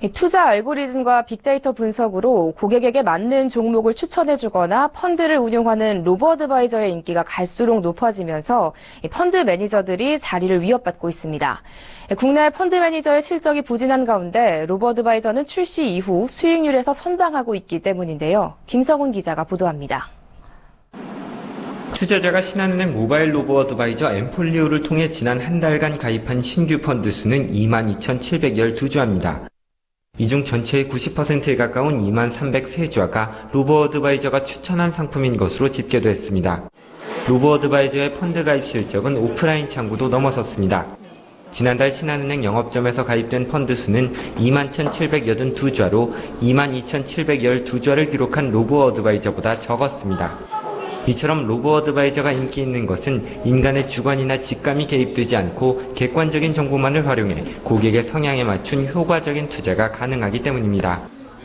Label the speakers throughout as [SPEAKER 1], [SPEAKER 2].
[SPEAKER 1] 이 투자 알고리즘과 빅데이터 분석으로 고객에게 맞는 종목을 추천해주거나 펀드를 운용하는 로버드바이저의 인기가 갈수록 높아지면서 이 펀드 매니저들이 자리를 위협받고 있습니다. 국내 펀드 매니저의 실적이 부진한 가운데 로버드바이저는 출시 이후 수익률에서 선방하고 있기 때문인데요. 김성훈 기자가 보도합니다.
[SPEAKER 2] 투자자가 신한은행 모바일 로보 어드바이저 엠폴리오를 통해 지난 한 달간 가입한 신규 펀드 수는 22,712주화입니다. 이 중 전체의 90%에 가까운 23,303주화가 로보 어드바이저가 추천한 상품인 것으로 집계됐습니다. 로보 어드바이저의 펀드 가입 실적은 오프라인 창구도 넘어섰습니다. 지난달 신한은행 영업점에서 가입된 펀드 수는 21,782주화로 22,712주화를 기록한 로보 어드바이저보다 적었습니다. 이처럼 로보 어드바이저가 인기 있는 것은 인간의 주관이나 직감이 개입되지 않고 객관적인 정보만을 활용해 고객의 성향에 맞춘 효과적인 투자가 가능하기 때문입니다.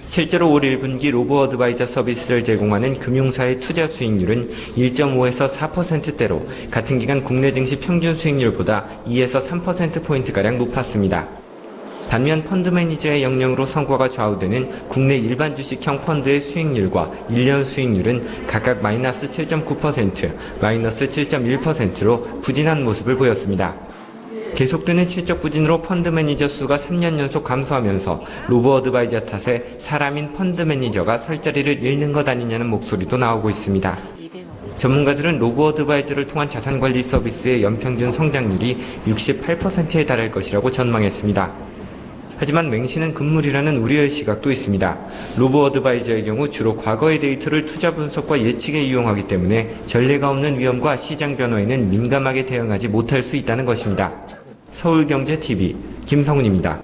[SPEAKER 2] 실제로 올 1분기 로보 어드바이저 서비스를 제공하는 금융사의 투자 수익률은 1.5에서 4%대로 같은 기간 국내 증시 평균 수익률보다 2에서 3%포인트가량 높았습니다. 반면 펀드 매니저의 역량으로 성과가 좌우되는 국내 일반 주식형 펀드의 수익률과 1년 수익률은 각각 마이너스 7.9%, 마이너스 7.1%로 부진한 모습을 보였습니다. 계속되는 실적 부진으로 펀드 매니저 수가 3년 연속 감소하면서 로보 어드바이저 탓에 사람인 펀드 매니저가 설 자리를 잃는 것 아니냐는 목소리도 나오고 있습니다. 전문가들은 로보 어드바이저를 통한 자산 관리 서비스의 연평균 성장률이 68%에 달할 것이라고 전망했습니다. 하지만 맹신은 금물이라는 우려의 시각도 있습니다. 로보 어드바이저의 경우 주로 과거의 데이터를 투자 분석과 예측에 이용하기 때문에 전례가 없는 위험과 시장 변화에는 민감하게 대응하지 못할 수 있다는 것입니다. 서울경제TV 김성훈입니다.